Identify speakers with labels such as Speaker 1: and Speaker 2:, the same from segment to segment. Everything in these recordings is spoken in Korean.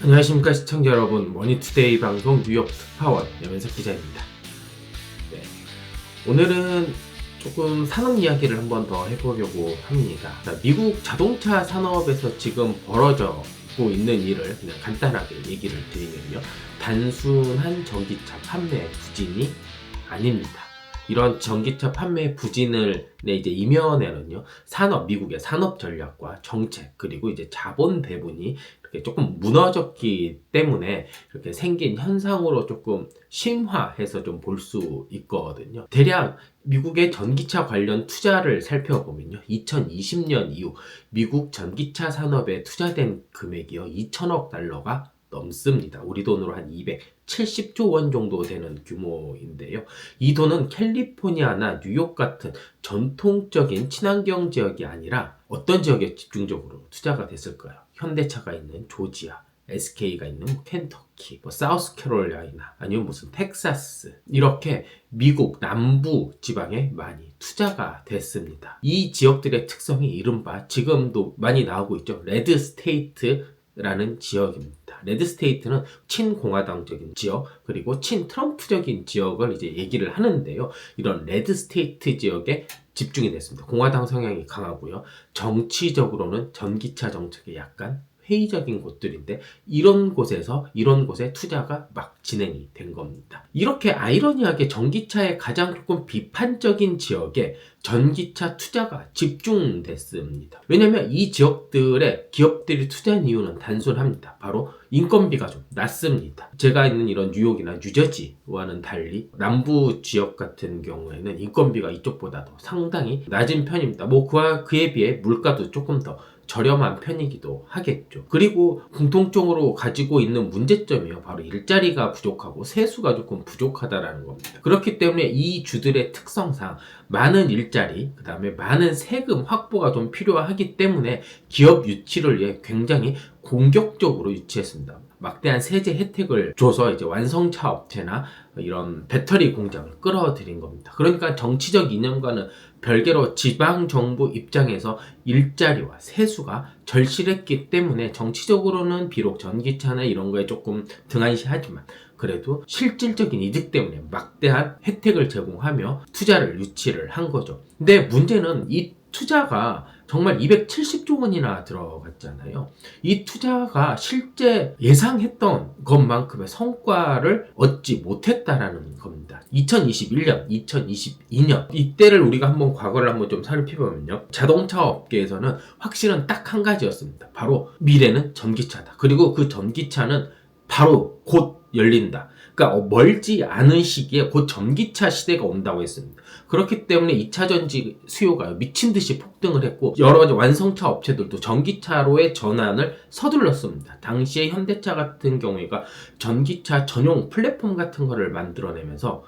Speaker 1: 안녕하십니까 시청자 여러분 머니투데이 방송 뉴욕 특파원 여면석 기자입니다. 네. 오늘은 조금 산업 이야기를 한번 더 해보려고 합니다. 자, 미국 자동차 산업에서 지금 벌어져고 있는 일을 그냥 간단하게 얘기를 드리면요. 단순한 전기차 판매 부진이 아닙니다. 이런 전기차 판매 부진을 네, 이제 이면에는요 산업 미국의 산업 전략과 정책 그리고 이제 자본 배분이 이렇게 조금 무너졌기 때문에 이렇게 생긴 현상으로 조금 심화해서 좀 볼 수 있거든요. 대략 미국의 전기차 관련 투자를 살펴보면요. 2020년 이후 미국 전기차 산업에 투자된 금액이요. 2천억 달러가 넘습니다. 우리 돈으로 한 270조 원 정도 되는 규모인데요. 이 돈은 캘리포니아나 뉴욕 같은 전통적인 친환경 지역이 아니라 어떤 지역에 집중적으로 투자가 됐을까요? 현대차가 있는 조지아, SK가 있는 뭐 켄터키, 뭐 사우스캐롤라이나 아니면 무슨 텍사스 이렇게 미국 남부 지방에 많이 투자가 됐습니다. 이 지역들의 특성이 이른바 지금도 많이 나오고 있죠. 레드 스테이트라는 지역입니다. 레드 스테이트는 친공화당적인 지역 그리고 친트럼프적인 지역을 이제 얘기를 하는데요. 이런 레드 스테이트 지역에 집중이 됐습니다. 공화당 성향이 강하고요. 정치적으로는 전기차 정책에 약간 회의적인 곳들인데 이런 곳에서 이런 곳에 투자가 막 진행이 된 겁니다. 이렇게 아이러니하게 전기차의 가장 조금 비판적인 지역에 전기차 투자가 집중됐습니다. 왜냐하면 이 지역들의 기업들이 투자한 이유는 단순합니다. 바로 인건비가 좀 낮습니다. 제가 있는 이런 뉴욕이나 뉴저지와는 달리 남부 지역 같은 경우에는 인건비가 이쪽보다 도 상당히 낮은 편입니다. 뭐 그와 그에 비해 물가도 조금 더 저렴한 편이기도 하겠죠. 그리고 공통적으로 가지고 있는 문제점이요. 바로 일자리가 부족하고 세수가 조금 부족하다라는 겁니다. 그렇기 때문에 이 주들의 특성상 많은 일자리, 그 다음에 많은 세금 확보가 좀 필요하기 때문에 기업 유치를 위해 굉장히 공격적으로 유치했습니다. 막대한 세제 혜택을 줘서 이제 완성차 업체나 이런 배터리 공장을 끌어들인 겁니다. 그러니까 정치적 이념과는 별개로 지방 정부 입장에서 일자리와 세수가 절실했기 때문에 정치적으로는 비록 전기차나 이런 거에 조금 등한시하지만 그래도 실질적인 이득 때문에 막대한 혜택을 제공하며 투자를 유치를 한 거죠. 근데 문제는 이 투자가 정말 270조 원이나 들어갔잖아요. 이 투자가 실제 예상했던 것만큼의 성과를 얻지 못했다라는 겁니다. 2021년, 2022년 이때를 우리가 한번 과거를 한번 좀 살펴보면요. 자동차 업계에서는 확실은 딱 한 가지였습니다. 바로 미래는 전기차다. 그리고 그 전기차는 바로 곧 열린다. 그러니까 어, 멀지 않은 시기에 곧 전기차 시대가 온다고 했습니다. 그렇기 때문에 2차 전지 수요가 미친 듯이 폭등을 했고 여러 가지 완성차 업체들도 전기차로의 전환을 서둘렀습니다. 당시에 현대차 같은 경우가 전기차 전용 플랫폼 같은 거를 만들어내면서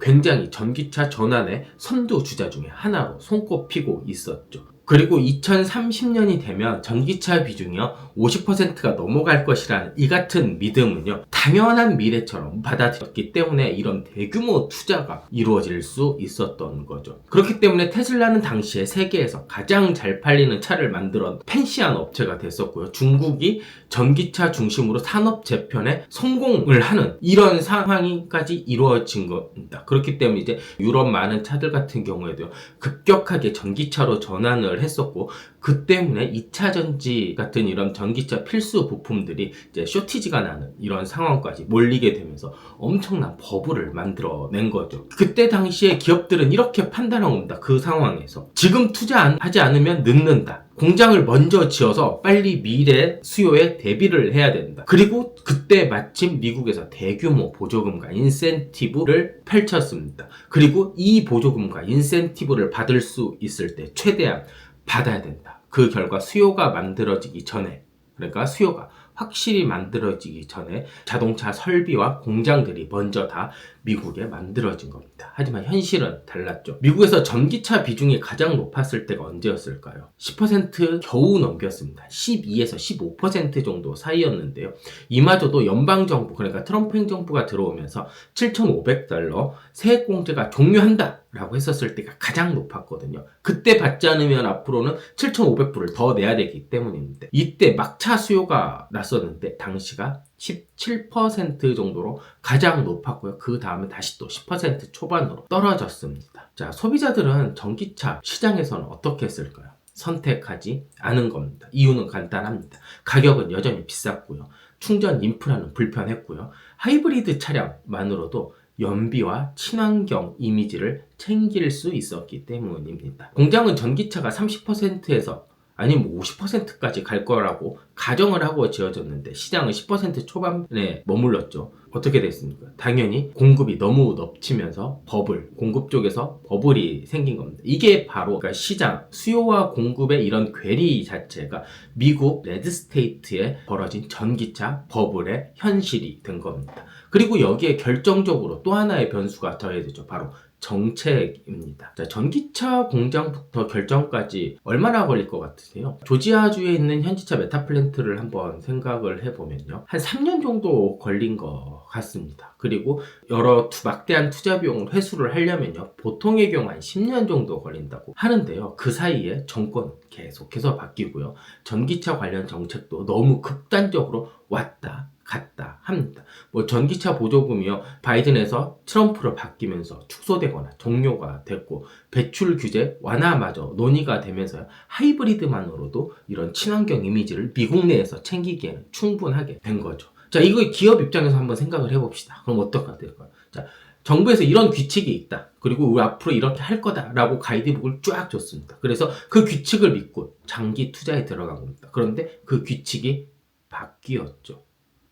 Speaker 1: 굉장히 전기차 전환의 선두 주자 중에 하나로 손꼽히고 있었죠. 그리고 2030년이 되면 전기차 비중이요 50%가 넘어갈 것이라는 이 같은 믿음은요 당연한 미래처럼 받아들였기 때문에 이런 대규모 투자가 이루어질 수 있었던 거죠. 그렇기 때문에 테슬라는 당시에 세계에서 가장 잘 팔리는 차를 만들어 펜시한 업체가 됐었고요. 중국이 전기차 중심으로 산업 재편에 성공을 하는 이런 상황까지 이루어진 겁니다. 그렇기 때문에 이제 유럽 많은 차들 같은 경우에도 급격하게 전기차로 전환을 했었고 그 때문에 2차 전지 같은 이런 전기차 필수 부품들이 이제 쇼티지가 나는 이런 상황까지 몰리게 되면서 엄청난 버블을 만들어낸 거죠. 그때 당시에 기업들은 이렇게 판단한 겁니다. 그 상황에서 지금 투자하지 않으면 늦는다. 공장을 먼저 지어서 빨리 미래 수요에 대비를 해야 된다. 그리고 그때 마침 미국에서 대규모 보조금과 인센티브를 펼쳤습니다. 그리고 이 보조금과 인센티브를 받을 수 있을 때 최대한 받아야 된다. 그 결과 수요가 만들어지기 전에 그러니까 수요가 확실히 만들어지기 전에 자동차 설비와 공장들이 먼저 다 미국에 만들어진 겁니다. 하지만 현실은 달랐죠. 미국에서 전기차 비중이 가장 높았을 때가 언제였을까요? 10% 겨우 넘겼습니다. 12에서 15% 정도 사이였는데요. 이마저도 연방정부, 그러니까 트럼프 행정부가 들어오면서 7,500달러 세액공제가 종료한다! 라고 했었을 때가 가장 높았거든요. 그때 받지 않으면 앞으로는 7,500불을 더 내야 되기 때문입니다. 이때 막차 수요가 났었는데 당시가 17% 정도로 가장 높았고요. 그 다음에 다시 또 10% 초반으로 떨어졌습니다. 자, 소비자들은 전기차 시장에서는 어떻게 했을까요? 선택하지 않은 겁니다. 이유는 간단합니다. 가격은 여전히 비쌌고요. 충전 인프라는 불편했고요. 하이브리드 차량만으로도 연비와 친환경 이미지를 챙길 수 있었기 때문입니다. 공장은 전기차가 30%에서 아니면 뭐 50%까지 갈 거라고 가정을 하고 지어졌는데 시장은 10% 초반에 머물렀죠. 어떻게 됐습니까? 당연히 공급이 너무 넘치면서 버블, 공급 쪽에서 버블이 생긴 겁니다. 이게 바로 그러니까 시장, 수요와 공급의 이런 괴리 자체가 미국 레드스테이트에 벌어진 전기차 버블의 현실이 된 겁니다. 그리고 여기에 결정적으로 또 하나의 변수가 더해지죠. 바로 정책입니다. 자, 전기차 공장부터 결정까지 얼마나 걸릴 것 같으세요? 조지아주에 있는 현지차 메타플랜트를 한번 생각을 해보면요. 한 3년 정도 걸린 것 같습니다. 그리고 여러 막대한 투자 비용을 회수를 하려면요. 보통의 경우 한 10년 정도 걸린다고 하는데요. 그 사이에 정권 계속해서 바뀌고요. 전기차 관련 정책도 너무 극단적으로 왔다 갔다 합니다. 뭐 전기차 보조금이요. 바이든에서 트럼프로 바뀌면서 축소되거나 종료가 됐고 배출 규제 완화마저 논의가 되면서 하이브리드만으로도 이런 친환경 이미지를 미국 내에서 챙기기에는 충분하게 된 거죠. 자, 이거 기업 입장에서 한번 생각을 해봅시다. 그럼 어떨까 될까요? 자, 정부에서 이런 규칙이 있다. 그리고 우리 앞으로 이렇게 할 거다라고 가이드북을 쫙 줬습니다. 그래서 그 규칙을 믿고 장기 투자에 들어간 겁니다. 그런데 그 규칙이 바뀌었죠.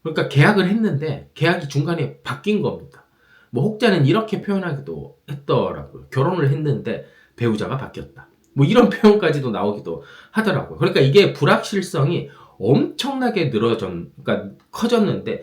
Speaker 1: 그러니까 계약을 했는데 계약이 중간에 바뀐 겁니다. 뭐 혹자는 이렇게 표현하기도 했더라고요. 결혼을 했는데 배우자가 바뀌었다. 뭐 이런 표현까지도 나오기도 하더라고요. 그러니까 이게 불확실성이 엄청나게 늘어졌, 그러니까 커졌는데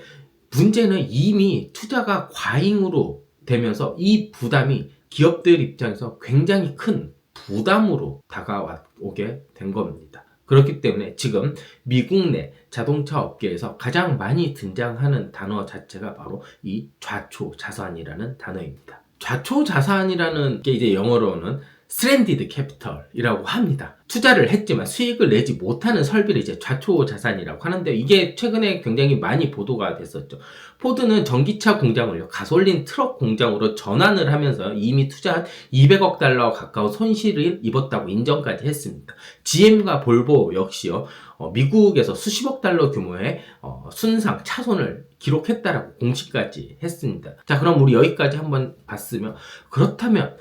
Speaker 1: 문제는 이미 투자가 과잉으로 되면서 이 부담이 기업들 입장에서 굉장히 큰 부담으로 다가오게 된 겁니다. 그렇기 때문에 지금 미국 내 자동차 업계에서 가장 많이 등장하는 단어 자체가 바로 이 좌초 자산이라는 단어입니다. 좌초 자산이라는 게 이제 영어로는 스트랜디드 캐피털이라고 합니다. 투자를 했지만 수익을 내지 못하는 설비를 이제 좌초 자산이라고 하는데 이게 최근에 굉장히 많이 보도가 됐었죠. 포드는 전기차 공장을요, 가솔린 트럭 공장으로 전환을 하면서 이미 투자한 200억 달러 가까운 손실을 입었다고 인정까지 했습니다. GM과 볼보 역시요, 어, 미국에서 수십억 달러 규모의 어, 순상, 차손을 기록했다라고 공시까지 했습니다. 자, 그럼 우리 여기까지 한번 봤으면, 그렇다면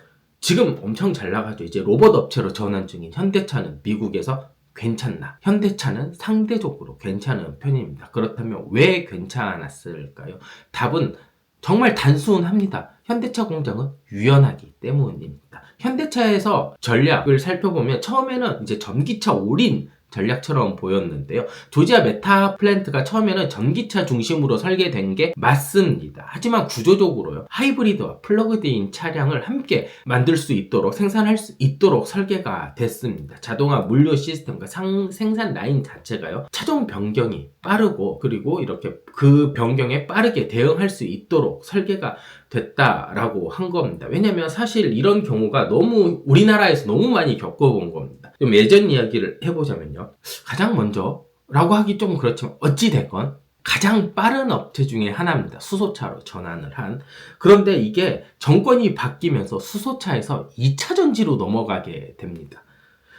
Speaker 1: 지금 엄청 잘 나가죠. 이제 로봇 업체로 전환 중인 현대차는 미국에서 괜찮나? 현대차는 상대적으로 괜찮은 편입니다. 그렇다면 왜 괜찮았을까요? 답은 정말 단순합니다. 현대차 공장은 유연하기 때문입니다. 현대차에서 전략을 살펴보면 처음에는 이제 전기차 올인 전략처럼 보였는데요. 조지아 메타 플랜트가 처음에는 전기차 중심으로 설계된 게 맞습니다. 하지만 구조적으로요. 하이브리드와 플러그드인 차량을 함께 만들 수 있도록 생산할 수 있도록 설계가 됐습니다. 자동화 물류 시스템과 상, 생산 라인 자체가요. 차종 변경이 빠르고 그리고 이렇게 그 변경에 빠르게 대응할 수 있도록 설계가 됐다라고 한 겁니다. 왜냐면 사실 이런 경우가 너무 우리나라에서 너무 많이 겪어본 겁니다. 좀 예전 이야기를 해보자면요. 가장 먼저 라고 하기 좀 그렇지만 어찌됐건 가장 빠른 업체 중에 하나입니다. 수소차로 전환을 한. 그런데 이게 정권이 바뀌면서 수소차에서 2차 전지로 넘어가게 됩니다.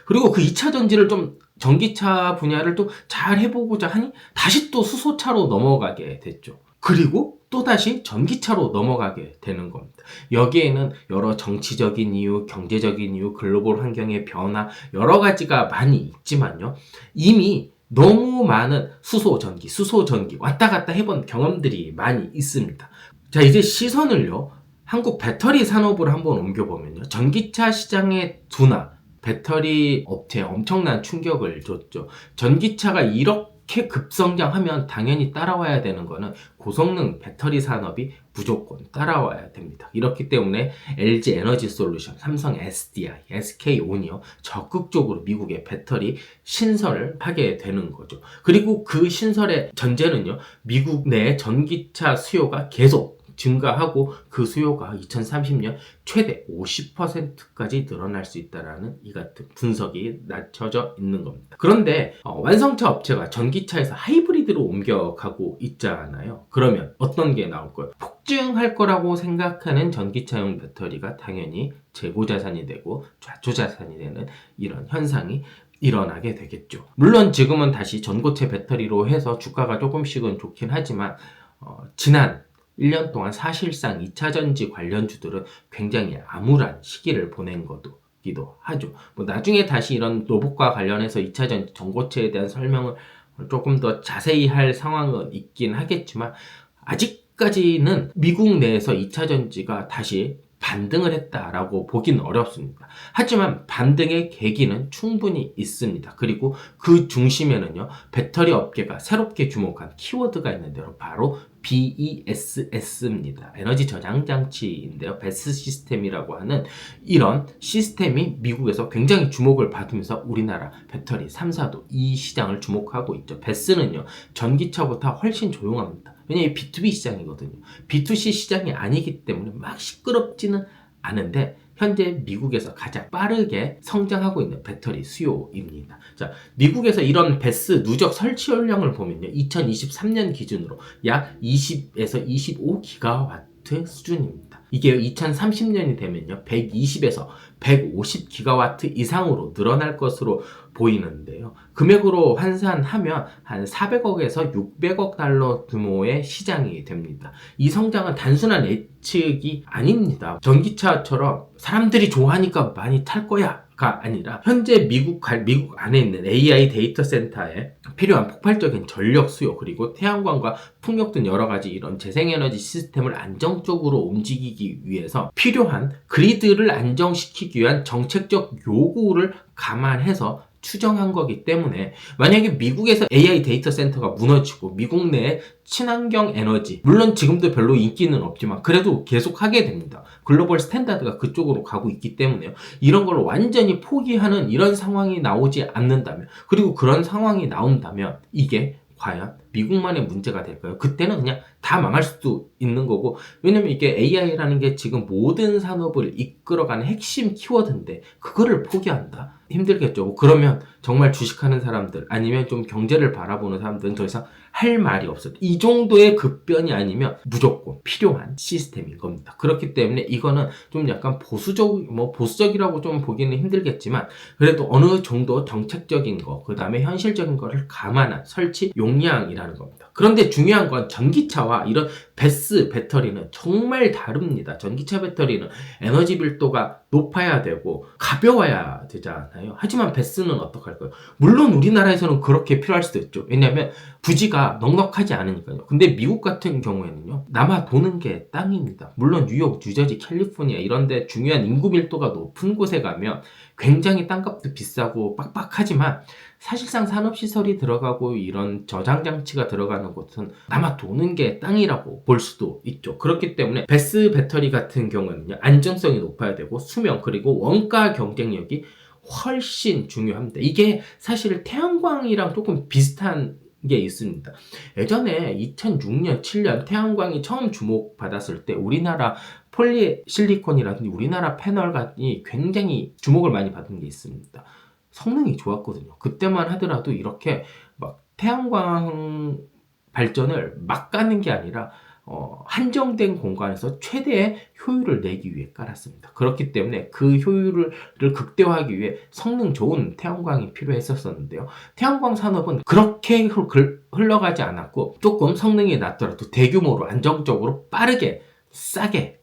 Speaker 1: 그리고 그 2차 전지를 좀 전기차 분야를 또 잘 해보고자 하니 다시 또 수소차로 넘어가게 됐죠. 그리고 또다시 전기차로 넘어가게 되는 겁니다. 여기에는 여러 정치적인 이유, 경제적인 이유, 글로벌 환경의 변화, 여러 가지가 많이 있지만요. 이미 너무 많은 수소 전기, 수소 전기 왔다 갔다 해본 경험들이 많이 있습니다. 자, 이제 시선을요. 한국 배터리 산업으로 한번 옮겨보면요. 전기차 시장의 둔화, 배터리 업체에 엄청난 충격을 줬죠. 전기차가 1억 이렇게 급성장하면 당연히 따라와야 되는 거는 고성능 배터리 산업이 무조건 따라와야 됩니다. 이렇기 때문에 LG 에너지 솔루션, 삼성 SDI, SK 온이어 적극적으로 미국의 배터리 신설을 하게 되는 거죠. 그리고 그 신설의 전제는요, 미국 내 전기차 수요가 계속 증가하고 그 수요가 2030년 최대 50%까지 늘어날 수 있다라는 이 같은 분석이 낮춰져 있는 겁니다. 그런데 어, 완성차 업체가 전기차에서 하이브리드로 옮겨가고 있잖아요. 그러면 어떤 게 나올까요? 폭증할 거라고 생각하는 전기차용 배터리가 당연히 재고 자산이 되고 좌초 자산이 되는 이런 현상이 일어나게 되겠죠. 물론 지금은 다시 전고체 배터리로 해서 주가가 조금씩은 좋긴 하지만 어, 지난 1년 동안 사실상 2차 전지 관련주들은 굉장히 암울한 시기를 보낸 것도 기도 하죠. 뭐 나중에 다시 이런 로봇과 관련해서 2차 전 전고체에 대한 설명을 조금 더 자세히 할 상황은 있긴 하겠지만 아직까지는 미국 내에서 2차 전지가 다시 반등을 했다라고 보기는 어렵습니다. 하지만 반등의 계기는 충분히 있습니다. 그리고 그 중심에는요, 배터리 업계가 새롭게 주목한 키워드가 있는데요. 바로 BESS입니다. 에너지 저장 장치인데요. 베스 시스템이라고 하는 이런 시스템이 미국에서 굉장히 주목을 받으면서 우리나라 배터리 3사도 이 시장을 주목하고 있죠. 베스는요, 전기차보다 훨씬 조용합니다. 왜냐하면 B2B 시장이거든요. B2C 시장이 아니기 때문에 막 시끄럽지는 않은데 현재 미국에서 가장 빠르게 성장하고 있는 배터리 수요입니다. 자, 미국에서 이런 베스 누적 설치 용량을 보면요. 2023년 기준으로 약 20에서 25기가와트 수준입니다. 이게 2030년이 되면요. 120에서 150기가와트 이상으로 늘어날 것으로 보이는데요. 금액으로 환산하면 한 400억에서 600억 달러 규모의 시장이 됩니다. 이 성장은 단순한 예측이 아닙니다. 전기차처럼 사람들이 좋아하니까 많이 탈 거야. 가 아니라 현재 미국 미국 안에 있는 AI 데이터 센터에 필요한 폭발적인 전력 수요 그리고 태양광과 풍력 등 여러 가지 이런 재생에너지 시스템을 안정적으로 움직이기 위해서 필요한 그리드를 안정시키기 위한 정책적 요구를 감안해서 추정한 거기 때문에 만약에 미국에서 AI 데이터 센터가 무너지고 미국 내에 친환경 에너지 물론 지금도 별로 인기는 없지만 그래도 계속 하게 됩니다. 글로벌 스탠다드가 그쪽으로 가고 있기 때문에요. 이런 걸 완전히 포기하는 이런 상황이 나오지 않는다면 그리고 그런 상황이 나온다면 이게 과연 미국만의 문제가 될까요? 그때는 그냥 다 망할 수도 있는 거고 왜냐면 이게 AI라는 게 지금 모든 산업을 이끌어가는 핵심 키워드인데 그거를 포기한다? 힘들겠죠. 그러면 정말 주식하는 사람들 아니면 좀 경제를 바라보는 사람들은 더 이상 할 말이 없어요. 이 정도의 급변이 아니면 무조건 필요한 시스템인 겁니다. 그렇기 때문에 이거는 좀 약간 보수적, 뭐 보수적이라고 좀 보기는 힘들겠지만 그래도 어느 정도 정책적인 거, 그 다음에 현실적인 거를 감안한 설치 용량이라는 겁니다. 그런데 중요한 건 전기차와 이런 베스 배터리는 정말 다릅니다. 전기차 배터리는 에너지 밀도가 높아야 되고 가벼워야 되잖아요. 하지만 베스는 어떡할까요? 물론 우리나라에서는 그렇게 필요할 수도 있죠. 왜냐하면 부지가 넉넉하지 않으니까요. 근데 미국 같은 경우에는요. 남아 도는 게 땅입니다. 물론 뉴욕, 뉴저지, 캘리포니아 이런데 중요한 인구 밀도가 높은 곳에 가면 굉장히 땅값도 비싸고 빡빡하지만 사실상 산업시설이 들어가고 이런 저장장치가 들어가는 곳은 남아 도는 게 땅이라고 볼 수도 있죠. 그렇기 때문에 베스 배터리 같은 경우는요, 안정성이 높아야 되고 수명 그리고 원가 경쟁력이 훨씬 중요합니다. 이게 사실 태양광이랑 조금 비슷한 게 있습니다. 예전에 2006년, 7년 태양광이 처음 주목받았을 때 우리나라 폴리실리콘이라든지 우리나라 패널이 굉장히 주목을 많이 받은 게 있습니다. 성능이 좋았거든요. 그때만 하더라도 이렇게 막 태양광 발전을 막 가는 게 아니라 어, 한정된 공간에서 최대의 효율을 내기 위해 깔았습니다. 그렇기 때문에 그 효율을 극대화하기 위해 성능 좋은 태양광이 필요했었는데요. 태양광 산업은 그렇게 흘러가지 않았고 조금 성능이 낮더라도 대규모로 안정적으로 빠르게 싸게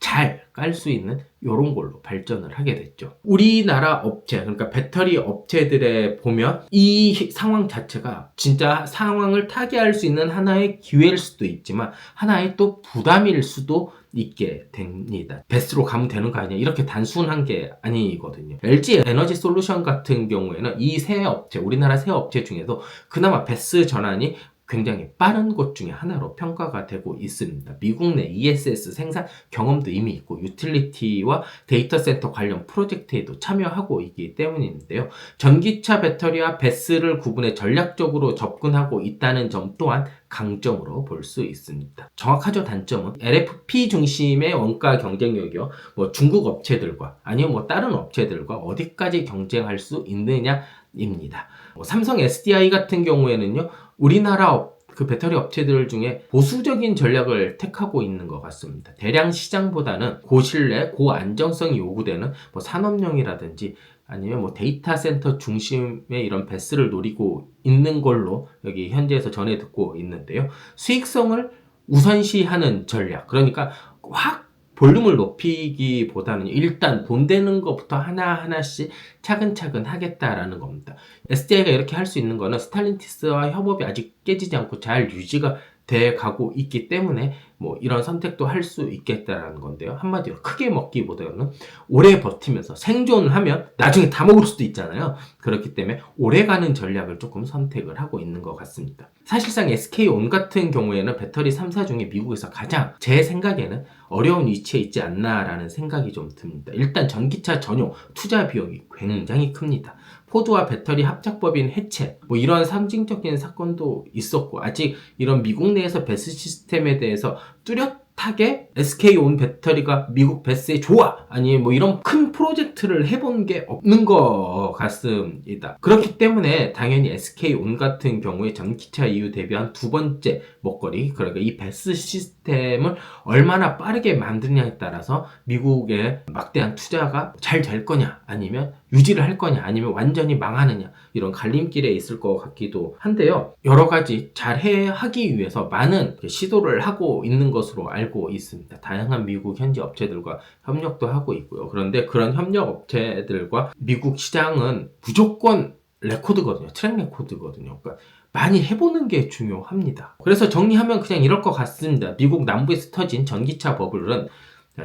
Speaker 1: 잘 깔 수 있는 이런 걸로 발전을 하게 됐죠. 우리나라 업체, 그러니까 배터리 업체들에 보면 이 상황 자체가 진짜 상황을 타개할 수 있는 하나의 기회일 수도 있지만 하나의 또 부담일 수도 있게 됩니다. 베스로 가면 되는 거 아니야? 이렇게 단순한 게 아니거든요. LG 에너지 솔루션 같은 경우에는 이 세 업체, 우리나라 세 업체 중에서 그나마 베스 전환이 굉장히 빠른 곳 중에 하나로 평가가 되고 있습니다. 미국 내 ESS 생산 경험도 이미 있고 유틸리티와 데이터 센터 관련 프로젝트에도 참여하고 있기 때문인데요. 전기차 배터리와 베스를 구분해 전략적으로 접근하고 있다는 점 또한 강점으로 볼 수 있습니다. 정확하죠 단점은 LFP 중심의 원가 경쟁력이요. 뭐 중국 업체들과 아니면 뭐 다른 업체들과 어디까지 경쟁할 수 있느냐 입니다. 뭐 삼성 SDI 같은 경우에는요. 우리나라 업- 그 배터리 업체들 중에 보수적인 전략을 택하고 있는 것 같습니다. 대량 시장보다는 고신뢰, 고안정성이 요구되는 뭐 산업용이라든지 아니면 뭐 데이터 센터 중심의 이런 베스를 노리고 있는 걸로 여기 현지에서 전해 듣고 있는데요. 수익성을 우선시하는 전략. 그러니까 확 볼륨을 높이기보다는 일단 돈 되는 것부터 하나하나씩 차근차근 하겠다라는 겁니다. SDI가 이렇게 할 수 있는 거는 스탈린티스와 협업이 아직 깨지지 않고 잘 유지가 돼 가고 있기 때문에 뭐 이런 선택도 할 수 있겠다라는 건데요. 한마디로 크게 먹기보다는 오래 버티면서 생존하면 나중에 다 먹을 수도 있잖아요. 그렇기 때문에 오래 가는 전략을 조금 선택을 하고 있는 것 같습니다. 사실상 SK온 같은 경우에는 배터리 3사 중에 미국에서 가장 제 생각에는 어려운 위치에 있지 않나라는 생각이 좀 듭니다. 일단 전기차 전용 투자 비용이 굉장히 큽니다. 포드와 배터리 합작법인 해체, 뭐 이런 상징적인 사건도 있었고, 아직 이런 미국 내에서 베스 시스템에 대해서 뚜렷하게 SK온 배터리가 미국 베스에 좋아! 아니, 뭐 이런 큰 프로젝트를 해본 게 없는 것 같습니다. 그렇기 때문에 당연히 SK온 같은 경우에 전기차 이후 대비한 두 번째 먹거리, 그러니까 이 베스 시스템을 얼마나 빠르게 만드냐에 따라서 미국의 막대한 투자가 잘 될 거냐, 아니면 유지를 할 거냐, 아니면 완전히 망하느냐, 이런 갈림길에 있을 것 같기도 한데요. 여러 가지 잘 해, 하기 위해서 많은 시도를 하고 있는 것으로 알고 있습니다. 다양한 미국 현지 업체들과 협력도 하고 있고요. 그런데 그런 협력 업체들과 미국 시장은 무조건 레코드거든요. 트랙 레코드거든요. 그러니까 많이 해보는 게 중요합니다. 그래서 정리하면 그냥 이럴 것 같습니다. 미국 남부에서 터진 전기차 버블은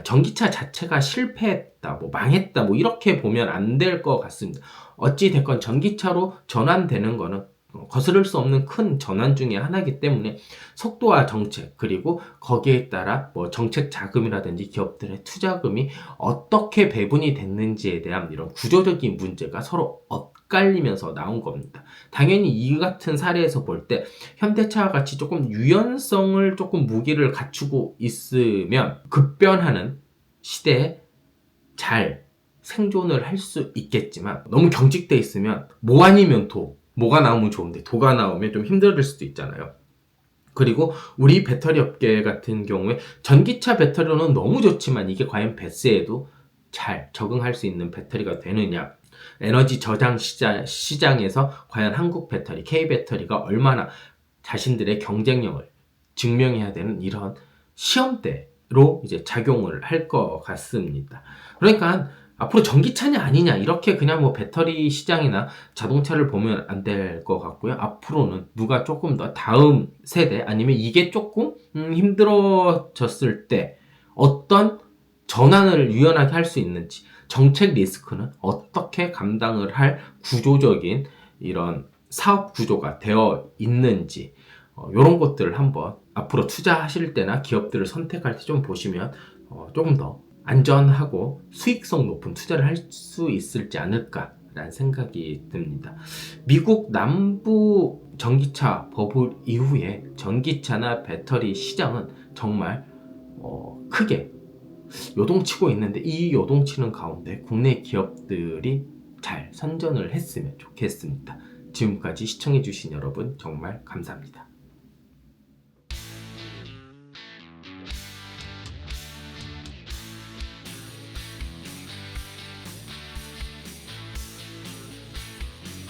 Speaker 1: 전기차 자체가 실패했다, 뭐 망했다, 뭐 이렇게 보면 안 될 것 같습니다. 어찌 됐건 전기차로 전환되는 거는 거스를 수 없는 큰 전환 중의 하나이기 때문에 속도와 정책 그리고 거기에 따라 뭐 정책 자금이라든지 기업들의 투자금이 어떻게 배분이 됐는지에 대한 이런 구조적인 문제가 서로 엇갈리면서 나온 겁니다. 당연히 이 같은 사례에서 볼 때 현대차와 같이 조금 유연성을 조금 무기를 갖추고 있으면 급변하는 시대에 잘 생존을 할 수 있겠지만 너무 경직돼 있으면 뭐 아니면 도 뭐가 나오면 좋은데 도가 나오면 좀 힘들 수도 있잖아요. 그리고 우리 배터리 업계 같은 경우에 전기차 배터리로는 너무 좋지만 이게 과연 배스에도 잘 적응할 수 있는 배터리가 되느냐 에너지 저장 시장, 시장 에서 과연 한국 배터리, K 배터리가 얼마나 자신들의 경쟁력을 증명해야 되는 이런 시험대로 이제 작용을 할 것 같습니다. 그러니까 앞으로 전기차냐 아니냐 이렇게 그냥 뭐 배터리 시장이나 자동차를 보면 안 될 것 같고요. 앞으로는 누가 조금 더 다음 세대 아니면 이게 조금 음, 힘들어졌을 때 어떤 전환을 유연하게 할 수 있는지 정책 리스크는 어떻게 감당을 할 구조적인 이런 사업 구조가 되어 있는지 어, 이런 것들을 한번 앞으로 투자하실 때나 기업들을 선택할 때 좀 보시면 어, 조금 더 안전하고 수익성 높은 투자를 할 수 있을지 않을까라는 생각이 듭니다. 미국 남부 전기차 버블 이후에 전기차나 배터리 시장은 정말 어, 크게 요동치고 있는데 이 요동치는 가운데 국내 기업들이 잘 선전을 했으면 좋겠습니다. 지금까지 시청해주신 여러분 정말 감사합니다.